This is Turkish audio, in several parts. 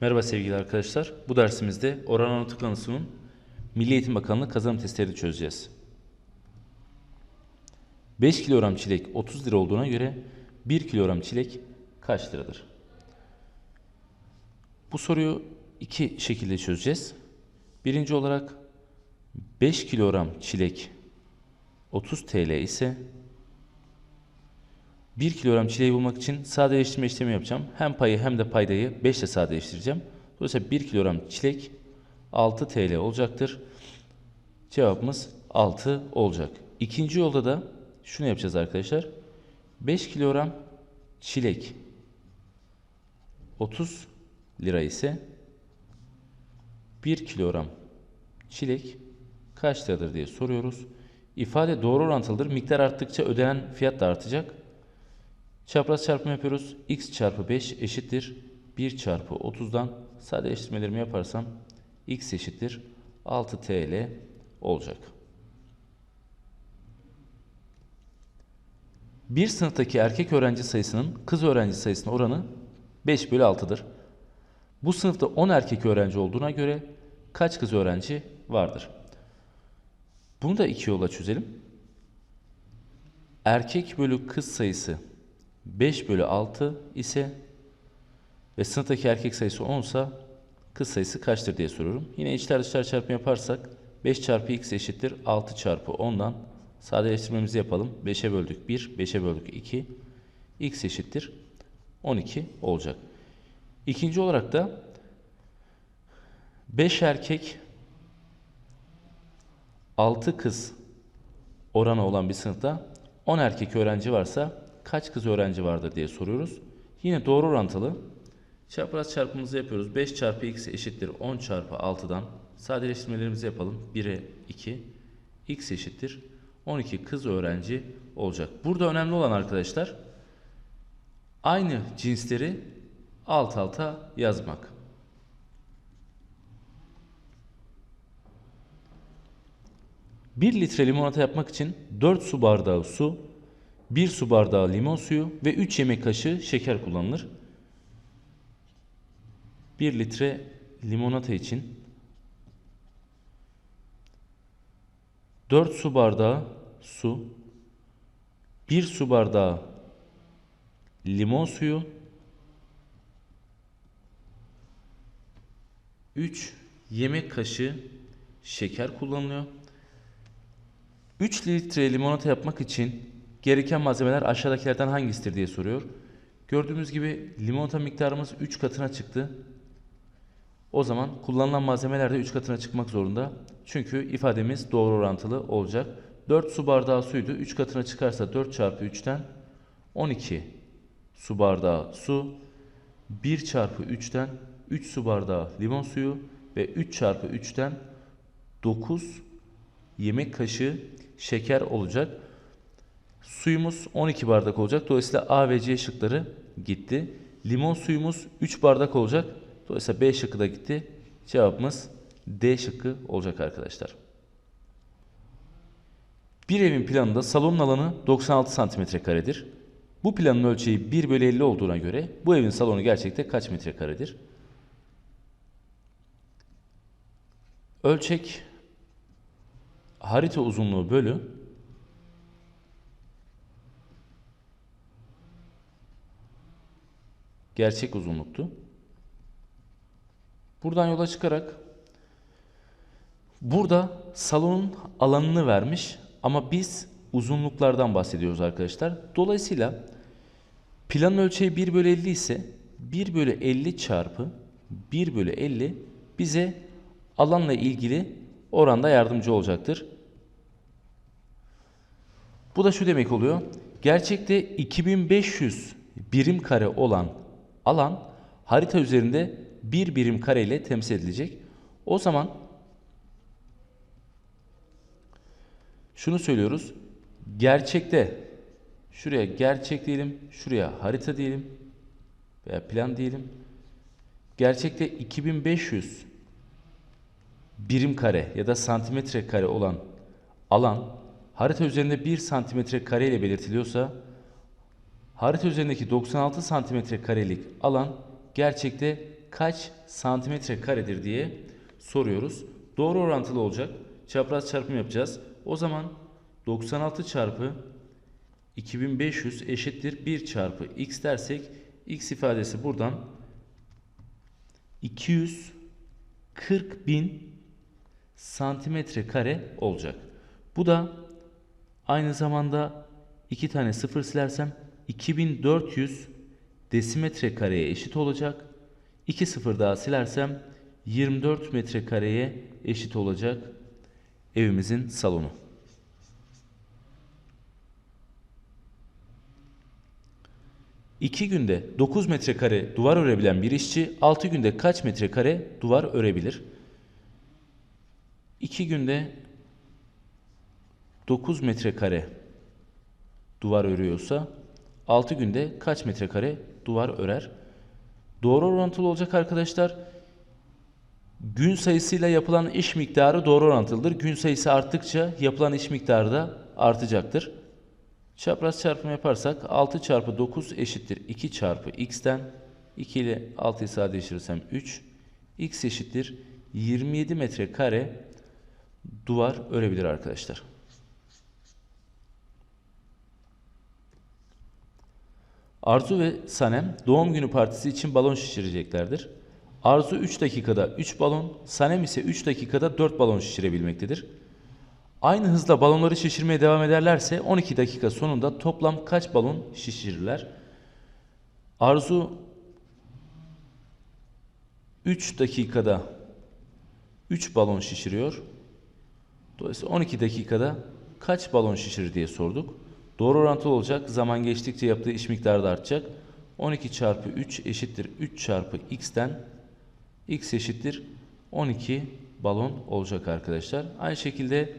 Merhaba sevgili arkadaşlar. Bu dersimizde Anadolu Anıtı'nın Milli Eğitim Bakanlığı kazanım testlerini çözeceğiz. 5 kilogram çilek 30 lira olduğuna göre 1 kilogram çilek kaç liradır? Bu soruyu iki şekilde çözeceğiz. Birinci olarak 5 kilogram çilek 30 TL ise 1 kilogram çileği bulmak için sadeleştirme işlemi yapacağım. Hem payı hem de paydayı 5 ile sadeleştireceğim. Dolayısıyla 1 kilogram çilek 6 TL olacaktır. Cevabımız 6 olacak. İkinci yolda da şunu yapacağız arkadaşlar. 5 kilogram çilek 30 lira ise 1 kilogram çilek kaç liradır diye soruyoruz. İfade doğru orantılıdır. Miktar arttıkça ödenen fiyat da artacak. Çapraz çarpımı yapıyoruz. x çarpı 5 eşittir 1 çarpı 30'dan sadeleştirmelerimi yaparsam x eşittir 6 TL olacak. Bir sınıftaki erkek öğrenci sayısının kız öğrenci sayısına oranı 5 bölü 6'dır. Bu sınıfta 10 erkek öğrenci olduğuna göre kaç kız öğrenci vardır? Bunu da iki yolla çözelim. Erkek bölü kız sayısı 5 bölü 6 ise ve sınıftaki erkek sayısı 10 ise kız sayısı kaçtır diye soruyorum. Yine içler dışlar çarpımı yaparsak 5 çarpı x eşittir 6 çarpı 10'dan sadeleştirmemizi yapalım. 5'e böldük 1, 5'e böldük 2. x eşittir 12 olacak. İkinci olarak da 5 erkek 6 kız oranı olan bir sınıfta 10 erkek öğrenci varsa kaç kız öğrenci vardır diye soruyoruz. Yine doğru orantılı. Çapraz çarpımımızı yapıyoruz. 5 çarpı x eşittir 10 çarpı 6'dan sadeleştirmelerimizi yapalım. 1'e 2. x eşittir 12 kız öğrenci olacak. Burada önemli olan arkadaşlar aynı cinsleri alt alta yazmak. Bir litre limonata yapmak için 4 su bardağı su, 1 su bardağı limon suyu ve 3 yemek kaşığı şeker kullanılır. 1 litre limonata için 4 su bardağı su, 1 su bardağı limon suyu, 3 yemek kaşığı şeker kullanılıyor. 3 litre limonata yapmak için gereken malzemeler aşağıdakilerden hangisidir diye soruyor. Gördüğümüz gibi limonata miktarımız 3 katına çıktı. O zaman kullanılan malzemeler de 3 katına çıkmak zorunda. Çünkü ifademiz doğru orantılı olacak. 4 su bardağı suydu. 3 katına çıkarsa 4 çarpı 3'ten 12 su bardağı su. 1 çarpı 3'ten 3 su bardağı limon suyu ve 3 çarpı 3'ten 9 yemek kaşığı şeker olacak. Suyumuz 12 bardak olacak. Dolayısıyla A ve C şıkları gitti. Limon suyumuz 3 bardak olacak. Dolayısıyla B şıkkı da gitti. Cevabımız D şıkkı olacak arkadaşlar. Bir evin planında salonun alanı 96 santimetre karedir. Bu planın ölçeği 1 bölü 50 olduğuna göre bu evin salonu gerçekte kaç metrekaredir? Ölçek harita uzunluğu bölü gerçek uzunluktu. Buradan yola çıkarak burada salonun alanını vermiş ama biz uzunluklardan bahsediyoruz arkadaşlar. Dolayısıyla planın ölçeği 1 bölü 50 ise 1 bölü 50 çarpı 1 bölü 50 bize alanla ilgili oranda yardımcı olacaktır. Bu da şu demek oluyor. Gerçekte 2500 birim kare olan alan harita üzerinde bir birim kare ile temsil edilecek. O zaman şunu söylüyoruz. Gerçekte şuraya gerçek diyelim, şuraya harita diyelim veya plan diyelim. Gerçekte 2500 birim kare ya da santimetre kare olan alan harita üzerinde 1 santimetre kare ile belirtiliyorsa harita üzerindeki 96 santimetre karelik alan gerçekte kaç santimetre karedir diye soruyoruz. Doğru orantılı olacak. Çapraz çarpım yapacağız. O zaman 96 çarpı 2500 eşittir 1 çarpı x dersek x ifadesi buradan 240 bin santimetre kare olacak. Bu da aynı zamanda iki tane sıfır silersem 2400 desimetre kareye eşit olacak. İki sıfır daha silersem 24 metrekareye eşit olacak evimizin salonu. İki günde 9 metrekare duvar örebilen bir işçi 6 günde kaç metrekare duvar örebilir? 2 günde 9 metrekare duvar örüyorsa 6 günde kaç metrekare duvar örer? Doğru orantılı olacak arkadaşlar. Gün sayısıyla yapılan iş miktarı doğru orantılıdır. Gün sayısı arttıkça yapılan iş miktarı da artacaktır. Çapraz çarpım yaparsak 6 çarpı 9 eşittir 2 çarpı x'ten 2 ile 6'yı sadeleştirirsem 3 x eşittir 27 metrekare duvar örebilir arkadaşlar. Arzu ve Sanem doğum günü partisi için balon şişireceklerdir. Arzu 3 dakikada 3 balon, Sanem ise 3 dakikada 4 balon şişirebilmektedir. Aynı hızla balonları şişirmeye devam ederlerse 12 dakika sonunda toplam kaç balon şişirirler? Arzu 3 dakikada 3 balon şişiriyor. Dolayısıyla 12 dakikada kaç balon şişirir diye sorduk. Doğru orantılı olacak. Zaman geçtikçe yaptığı iş miktarı da artacak. 12 çarpı 3 eşittir 3 çarpı x'ten x eşittir 12 balon olacak arkadaşlar. Aynı şekilde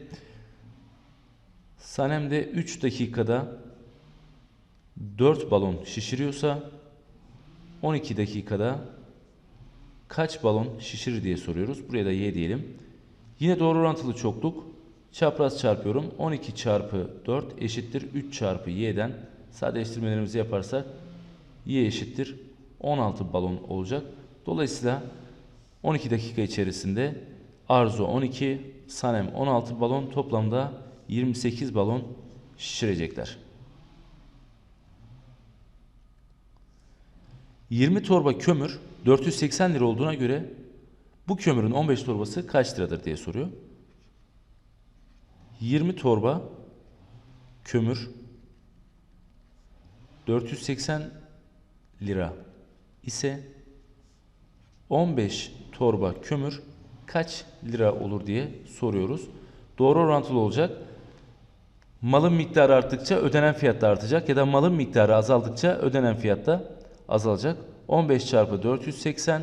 Sanem de 3 dakikada 4 balon şişiriyorsa 12 dakikada kaç balon şişirir diye soruyoruz. Buraya da y diyelim. Yine doğru orantılı çokluk. Çapraz çarpıyorum. 12 çarpı 4 eşittir 3 çarpı y'den sadeleştirmelerimizi yaparsak y eşittir 16 balon olacak. Dolayısıyla 12 dakika içerisinde Arzu 12, Sanem 16 balon toplamda 28 balon şişirecekler. 20 torba kömür 480 lira olduğuna göre bu kömürün 15 torbası kaç liradır diye soruyor. 20 torba kömür 480 lira ise 15 torba kömür kaç lira olur diye soruyoruz. Doğru orantılı olacak. Malın miktarı arttıkça ödenen fiyat da artacak ya da malın miktarı azaldıkça ödenen fiyat da azalacak. 15 çarpı 480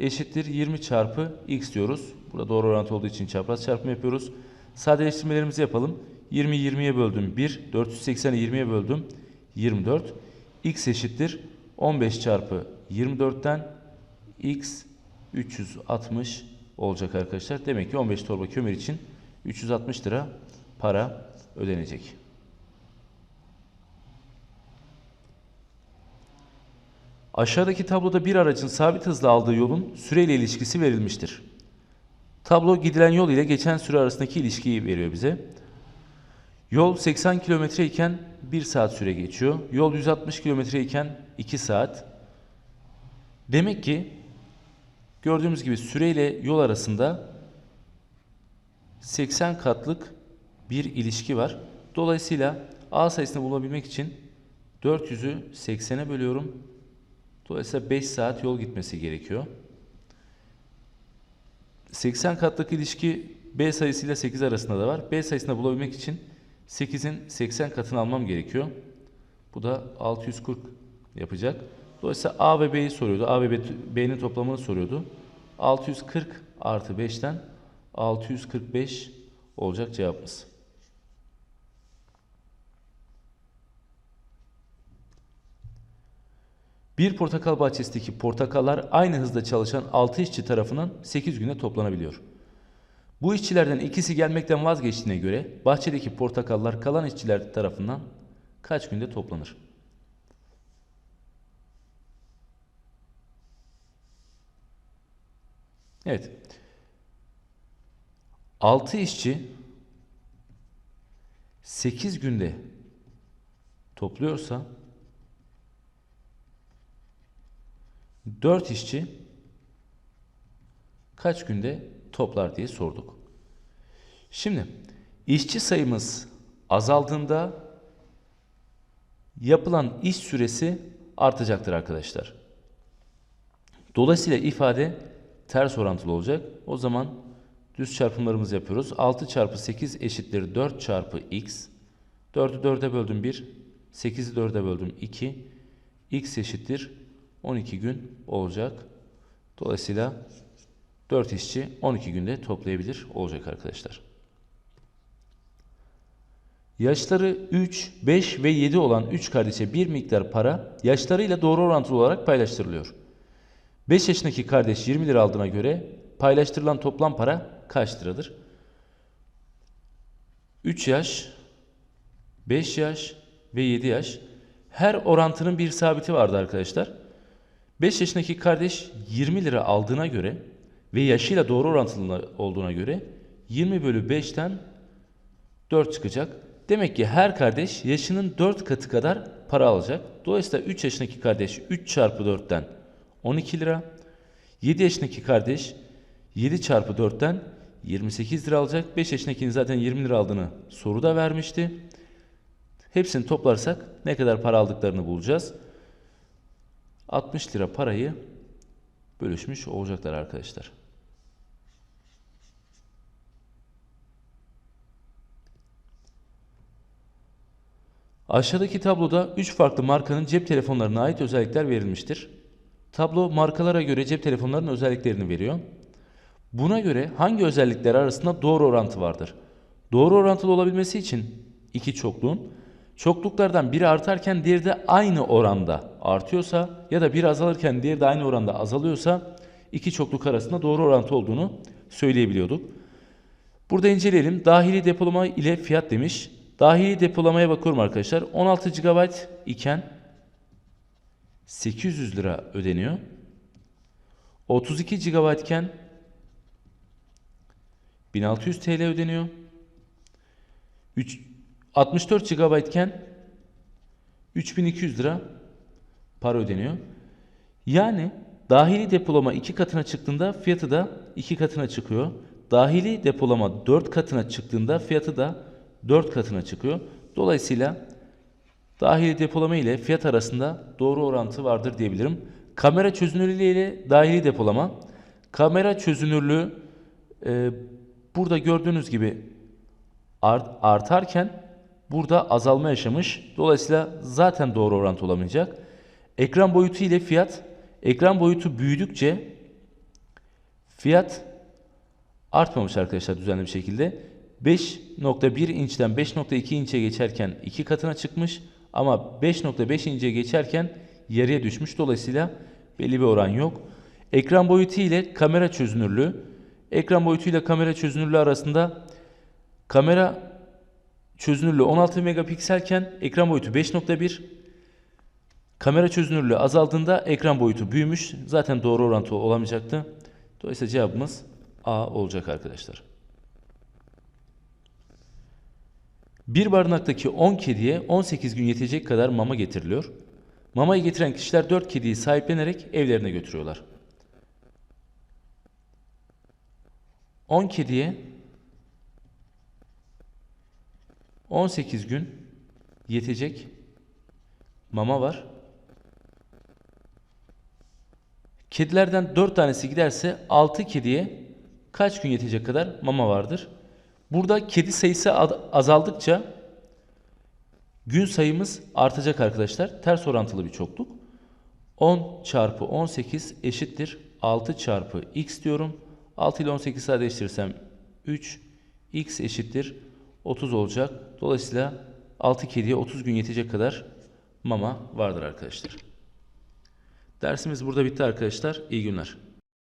eşittir 20 çarpı x diyoruz. Burada doğru orantı olduğu için çapraz çarpım yapıyoruz. Sadeleştirmelerimizi yapalım. 20 20'ye böldüm 1, 480'i 20'ye böldüm 24. x eşittir 15 çarpı 24'ten x 360 olacak arkadaşlar. Demek ki 15 torba kömür için 360 lira para ödenecek. Aşağıdaki tabloda bir aracın sabit hızla aldığı yolun süreyle ilişkisi verilmiştir. Tablo gidilen yol ile geçen süre arasındaki ilişkiyi veriyor bize. Yol 80 kilometre iken 1 saat süre geçiyor. Yol 160 kilometre iken 2 saat. Demek ki gördüğümüz gibi süre ile yol arasında 80 katlık bir ilişki var. Dolayısıyla A sayısını bulabilmek için 400'ü 80'e bölüyorum. Dolayısıyla 5 saat yol gitmesi gerekiyor. 80 katlık ilişki B sayısıyla 8 arasında da var. B sayısını bulabilmek için 8'in 80 katını almam gerekiyor. Bu da 640 yapacak. Dolayısıyla A ve B'yi soruyordu. A ve B'nin toplamını soruyordu. 640 artı 5'ten 645 olacak cevabımız. Bir portakal bahçesindeki portakallar aynı hızda çalışan 6 işçi tarafından 8 günde toplanabiliyor. Bu işçilerden ikisi gelmekten vazgeçtiğine göre bahçedeki portakallar kalan işçiler tarafından kaç günde toplanır? Evet. 6 işçi 8 günde topluyorsa 4 işçi kaç günde toplar diye sorduk. Şimdi işçi sayımız azaldığında yapılan iş süresi artacaktır arkadaşlar. Dolayısıyla ifade ters orantılı olacak. O zaman düz çarpımlarımızı yapıyoruz. 6 çarpı 8 eşittir 4 çarpı x. 4'ü 4'e böldüm 1. 8'i 4'e böldüm 2. x eşittir 12 gün olacak. Dolayısıyla 4 işçi 12 günde toplayabilir olacak arkadaşlar. Yaşları 3, 5 ve 7 olan 3 kardeşe bir miktar para yaşlarıyla doğru orantılı olarak paylaştırılıyor. 5 yaşındaki kardeş 20 lira aldığına göre paylaştırılan toplam para kaç liradır? 3 yaş, 5 yaş ve 7 yaş. Her orantının bir sabiti vardı arkadaşlar. 5 yaşındaki kardeş 20 lira aldığına göre ve yaşıyla doğru orantılı olduğuna göre 20 bölü 5'ten 4 çıkacak. Demek ki her kardeş yaşının 4 katı kadar para alacak. Dolayısıyla 3 yaşındaki kardeş 3 çarpı 4'ten 12 lira. 7 yaşındaki kardeş 7 çarpı 4'ten 28 lira alacak. 5 yaşındakinin zaten 20 lira aldığını soruda vermişti. Hepsini toplarsak ne kadar para aldıklarını bulacağız. 60 lira parayı bölüşmüş olacaklar arkadaşlar. Aşağıdaki tabloda 3 farklı markanın cep telefonlarına ait özellikler verilmiştir. Tablo markalara göre cep telefonlarının özelliklerini veriyor. Buna göre hangi özellikler arasında doğru orantı vardır? Doğru orantılı olabilmesi için iki çokluğun çokluklardan biri artarken diğeri de aynı oranda artıyorsa ya da biri azalırken diğeri de aynı oranda azalıyorsa iki çokluk arasında doğru orantı olduğunu söyleyebiliyorduk. Burada inceleyelim. Dahili depolama ile fiyat demiş. Dahili depolamaya bakıyorum arkadaşlar. 16 GB iken 800 lira ödeniyor. 32 GB iken 1600 TL ödeniyor. 3, 64 GB iken 3200 lira para ödeniyor. Yani dahili depolama 2 katına çıktığında fiyatı da 2 katına çıkıyor. Dahili depolama 4 katına çıktığında fiyatı da 4 katına çıkıyor. Dolayısıyla dahili depolama ile fiyat arasında doğru orantı vardır diyebilirim. Kamera çözünürlüğü ile dahili depolama. Kamera çözünürlüğü e, burada gördüğünüz gibi art, artarken burada azalma yaşamış. Dolayısıyla zaten doğru orantı olamayacak. Ekran boyutu ile fiyat. Ekran boyutu büyüdükçe fiyat artmamış arkadaşlar düzenli bir şekilde. 5.1 inçten 5.2 inçe geçerken iki katına çıkmış ama 5.5 inçe geçerken yarıya düşmüş. Dolayısıyla belli bir oran yok. Ekran boyutu ile kamera çözünürlüğü. Ekran boyutu ile kamera çözünürlüğü arasında kamera çözünürlüğü 16 megapikselken ekran boyutu 5.1. Kamera çözünürlüğü azaldığında ekran boyutu büyümüş. Zaten doğru orantı olamayacaktı. Dolayısıyla cevabımız A olacak arkadaşlar. Bir barınaktaki 10 kediye 18 gün yetecek kadar mama getiriliyor. Mamayı getiren kişiler 4 kediyi sahiplenerek evlerine götürüyorlar. 10 kediye 18 gün yetecek mama var. Kedilerden 4 tanesi giderse 6 kediye kaç gün yetecek kadar mama vardır? Burada kedi sayısı azaldıkça gün sayımız artacak arkadaşlar. Ters orantılı bir çokluk. 10 çarpı 18 eşittir 6 çarpı x diyorum. 6 ile 18 sadeleştirirsem 3 x eşittir 30 olacak. Dolayısıyla 6 kediye 30 gün yetecek kadar mama vardır arkadaşlar. Dersimiz burada bitti arkadaşlar. İyi günler.